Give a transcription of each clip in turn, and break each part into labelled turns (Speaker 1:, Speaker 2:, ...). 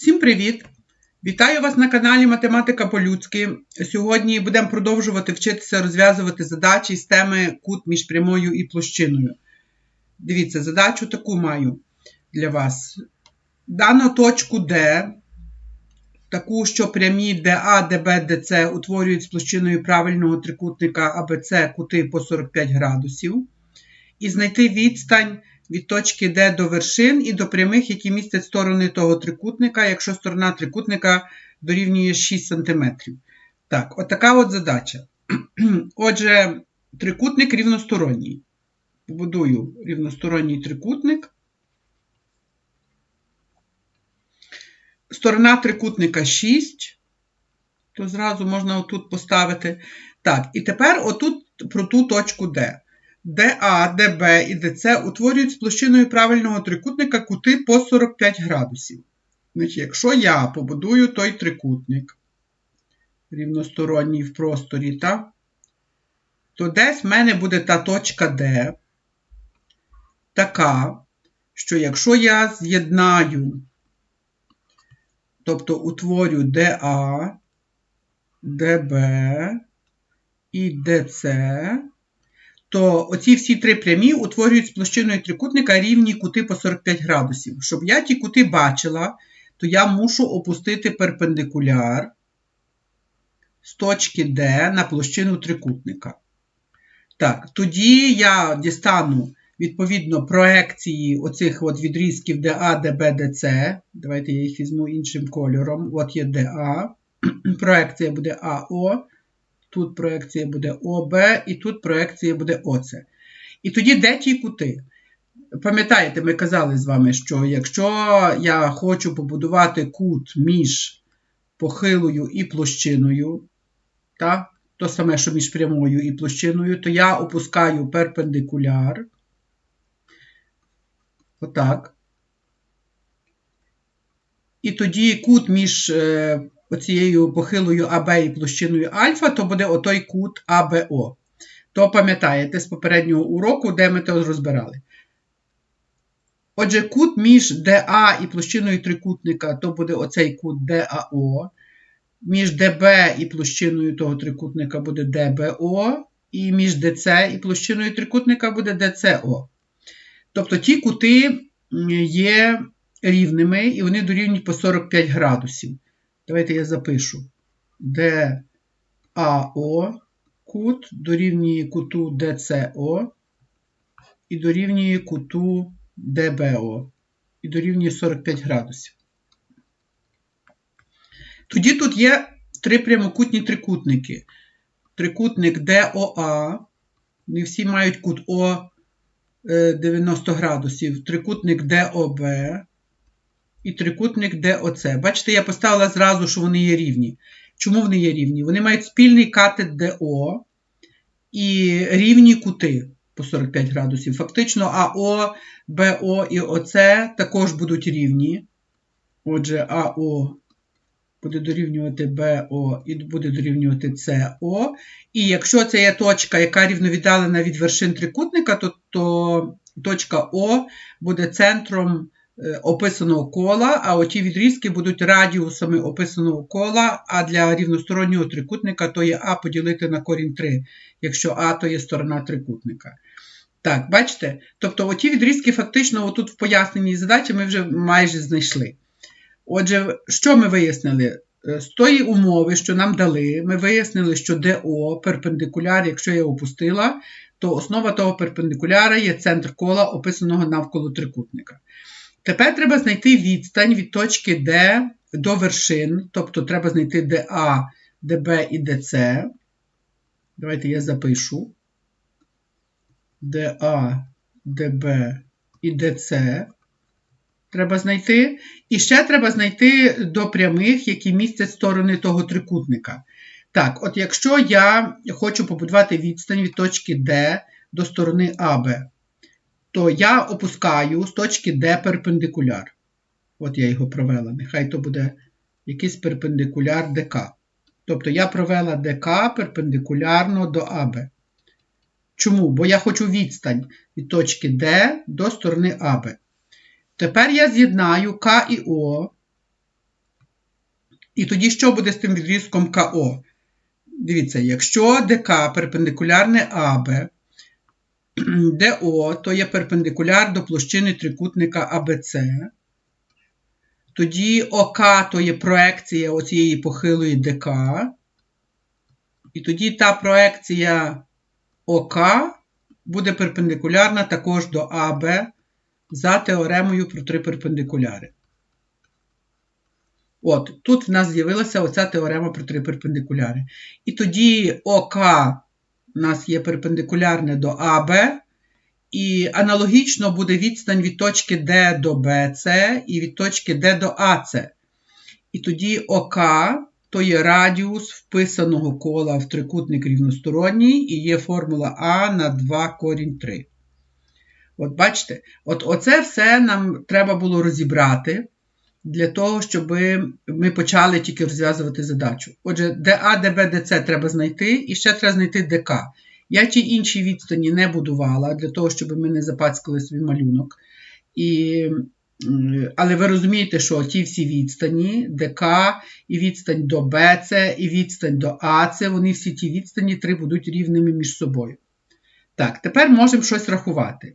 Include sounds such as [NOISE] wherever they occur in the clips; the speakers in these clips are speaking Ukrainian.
Speaker 1: Всім привіт! Вітаю вас на каналі Математика по-людськи. Сьогодні будемо продовжувати вчитися розв'язувати задачі з теми кут між прямою і площиною. Дивіться, задачу таку маю для вас. Дану точку D, таку, що прямі DA, DB, DC утворюють з площиною правильного трикутника ABC кути по 45 градусів. І знайти відстань від точки D до вершин і до прямих, які містять сторони того трикутника, якщо сторона трикутника дорівнює 6 см. Так, от така от задача. [CLEARS THROAT] Отже, трикутник рівносторонній. Побудую рівносторонній трикутник. Сторона трикутника 6. То зразу можна отут поставити. Так, і тепер отут про ту точку D. ДА, ДБ і ДЦ утворюють з площиною правильного трикутника кути по 45 градусів. Значить, Якщо я побудую той трикутник рівносторонній в просторі, та, то десь в мене буде та точка D така, що якщо я з'єднаю, тобто утворю ДА, ДБ і ДЦ, то оці всі три прямі утворюють з площиною трикутника рівні кути по 45 градусів. Щоб я ті кути бачила, то я мушу опустити перпендикуляр з точки D на площину трикутника. Так, тоді я дістану, відповідно, проекції оцих от відрізків DA, DB, DC. Давайте я їх візьму іншим кольором. От є DA. [CLEARS THROAT] Проекція буде АО. Тут проекція буде ОБ, і тут проекція буде ОЦ. І тоді де ті кути? Пам'ятаєте, ми казали з вами, що якщо я хочу побудувати кут між похилою і площиною, та, то саме, що між прямою і площиною, то я опускаю перпендикуляр. Отак. І тоді кут між е, оцією похилою АБ і площиною альфа, то буде отой кут АБО. То пам'ятаєте з попереднього уроку, де ми це розбирали. Отже, кут між ДА і площиною трикутника, то буде оцей кут ДАО. Між ДБ і площиною того трикутника буде ДБО, і між ДЦ і площиною трикутника буде ДЦО. Тобто ті кути є рівними, і вони дорівнюють по 45 градусів. Давайте я запишу ДАО кут дорівнює куту ДЦО і дорівнює куту ДБО. І дорівнює 45 градусів. Тоді тут є три прямокутні трикутники. Трикутник ДОА. Не всі мають кут О 90 градусів. Трикутник ДОБ і трикутник ДОЦ. Бачите, я поставила зразу, що вони є рівні. Чому вони є рівні? Вони мають спільний катет ДО і рівні кути по 45 градусів. Фактично, АО, БО і ОЦ також будуть рівні. Отже, АО буде дорівнювати БО і буде дорівнювати СО. І якщо це є точка, яка рівновіддалена від вершин трикутника, то, то точка О буде центром описаного кола, а оті відрізки будуть радіусами описаного кола, а для рівностороннього трикутника то є А поділити на корінь 3, якщо А то є сторона трикутника. Так, бачите? Тобто оті відрізки фактично отут в поясненні задачі ми вже майже знайшли. Отже, що ми вияснили? З тої умови, що нам дали, ми вияснили, що ДО перпендикуляр, якщо я опустила, то основа того перпендикуляра є центр кола, описаного навколо трикутника. Тепер треба знайти відстань від точки D до вершин, тобто треба знайти DA, DB і DC. Давайте я запишу DA, DB і DC. Треба знайти. І ще треба знайти до прямих, які містять сторони того трикутника. Так, от якщо я хочу побудувати відстань від точки D до сторони АБ, то я опускаю з точки D перпендикуляр. От я його провела. Нехай то буде якийсь перпендикуляр ДК. Тобто я провела ДК перпендикулярно до АБ. Чому? Бо я хочу відстань від точки D до сторони АБ. Тепер я з'єднаю К і О І тоді що буде з тим відрізком КО? Дивіться, якщо ДК перпендикулярне АБ, ДО то є перпендикуляр до площини трикутника АБЦ, тоді ОК то є проекція оцієї похилої ДК. І тоді та проекція ОК буде перпендикулярна також до АБ за теоремою про три перпендикуляри. От, тут в нас з'явилася оця теорема про три перпендикуляри. І тоді ОК у нас є перпендикулярне до АБ, і аналогічно буде відстань від точки D до BC і від точки D до AC. І тоді ОК то є радіус вписаного кола в трикутник рівносторонній, і є формула А на 2 корінь 3. От бачите, от оце все нам треба було розібрати для того, щоб ми почали тільки розв'язувати задачу. Отже, ДА, ДБ, ДЦ треба знайти, і ще треба знайти ДК. Я ті інші відстані не будувала для того, щоб ми не запацькали свій малюнок. І, Але ви розумієте, що ті всі відстані, ДК, і відстань до БЦ, і відстань до АЦ, вони всі ті відстані три будуть рівними між собою. Так, тепер можемо щось рахувати.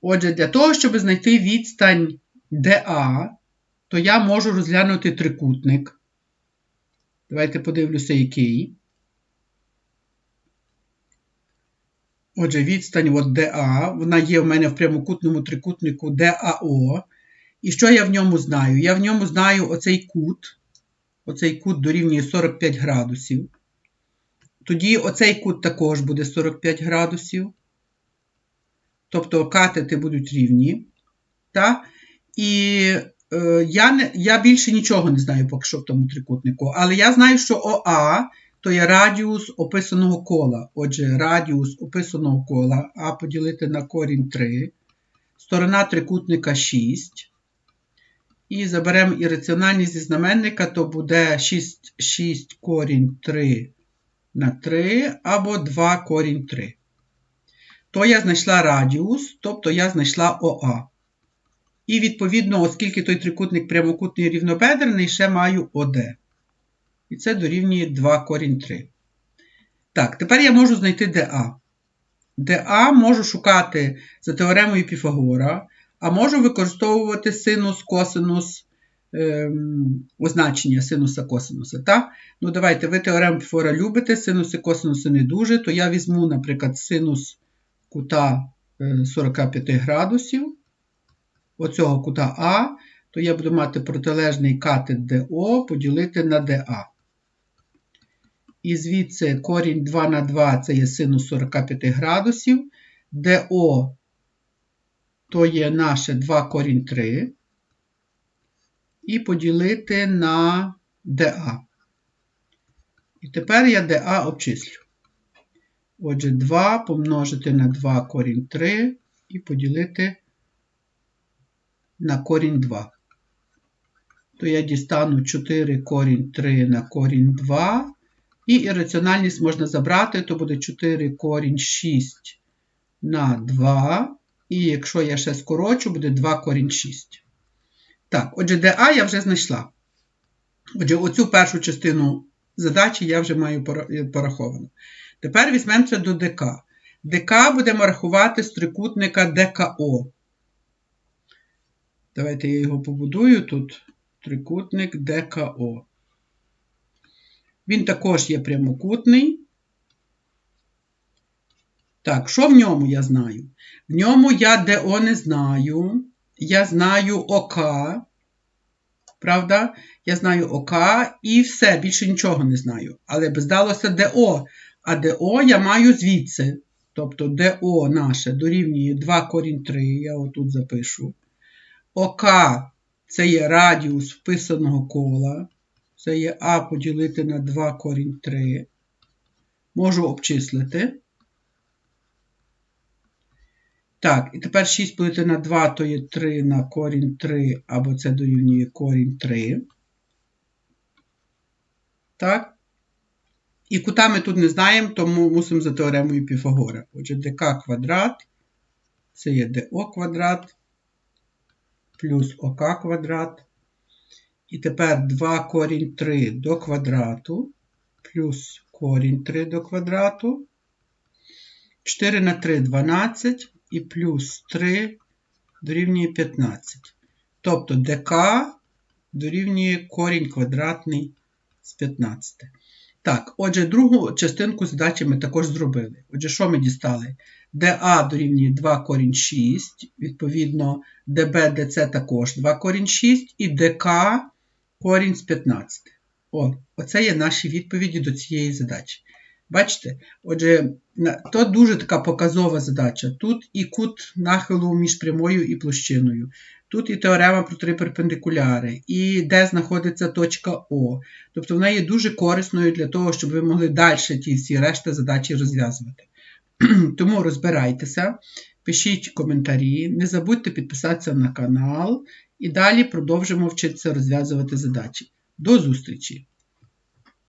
Speaker 1: Отже, для того, щоб знайти відстань ДА, то я можу розглянути трикутник. Давайте подивлюся, який. Отже, відстань от ДА, вона є в мене в прямокутному трикутнику ДАО. І що я в ньому знаю? Я в ньому знаю оцей кут. Оцей кут дорівнює 45 градусів. Тоді оцей кут також буде 45 градусів. Тобто катети будуть рівні. Так? І я не, я більше нічого не знаю поки що в тому трикутнику. Але я знаю, що ОА то є радіус описаного кола. Отже, радіус описаного кола А поділити на корінь 3. Сторона трикутника 6. І заберемо ірраціональність зі знаменника, то буде 6 6 корінь 3 на 3 або 2 корінь 3. То я знайшла радіус, тобто я знайшла ОА. І, відповідно, оскільки той трикутник прямокутний рівнобедрений, ще маю ОД. І це дорівнює 2 корінь 3. Так, тепер я можу знайти ДА. ДА можу шукати за теоремою Піфагора, а можу використовувати синус, косинус, ем, означення синуса косинуса. Так? Ну, давайте, ви теорему Піфагора любите, синуси, косинуси не дуже, то я візьму, наприклад, синус кута 45 е, градусів, оцього кута А, то я буду мати протилежний катет ДО поділити на ДА. І звідси корінь 2 на 2 це є синус 45 градусів. ДО то є наше 2 корінь 3. І поділити на ДА. І тепер я ДА обчислю. Отже, 2 помножити на 2 корінь 3 і поділити на корінь 2. То я дістану 4 корінь 3 на корінь 2. І ірраціональність можна забрати, то буде 4 корінь 6 на 2. І якщо я ще скорочу, буде 2 корінь 6. Так, отже, ДА я вже знайшла. Отже, оцю першу частину задачі я вже маю пораховано. Тепер візьмемося до ДК. ДК будемо рахувати з трикутника ДКО. Давайте я його побудую тут. Трикутник ДКО. Він також є прямокутний. Так, що в ньому я знаю? В ньому я ДО не знаю. Я знаю ОК. Правда? Я знаю ОК і все, більше нічого не знаю. Але би здалося ДО. А ДО я маю звідси. Тобто ДО наше дорівнює 2 корінь 3, я отут запишу. ОК це є радіус вписаного кола. Це є А поділити на 2 корінь 3. Можу обчислити. Так, і тепер 6 поділити на 2, то є 3 на корінь 3, або це дорівнює корінь 3. Так. І кута ми тут не знаємо, тому мусимо за теоремою Піфагора. Отже, ДК квадрат, це є ДО квадрат, плюс ОК квадрат. І тепер 2 корінь 3 до квадрату плюс корінь 3 до квадрату. 4 на 3 12 і плюс 3 дорівнює 15. Тобто ДК дорівнює корінь квадратний з 15. Так, отже, другу частинку задачі ми також зробили. Отже, що ми дістали? ДА дорівнює 2 корінь 6, відповідно, ДБ, ДЦ також 2 корінь 6 і ДК корінь з 15. О, оце є наші відповіді до цієї задачі. Бачите? Отже, то дуже така показова задача. Тут і кут нахилу між прямою і площиною. Тут і теорема про три перпендикуляри, і де знаходиться точка О. Тобто вона є дуже корисною для того, щоб ви могли далі ті всі решта задачі розв'язувати. [CLEARS THROAT] Тому розбирайтеся, пишіть коментарі, не забудьте підписатися на канал і далі продовжимо вчитися розв'язувати задачі. До зустрічі!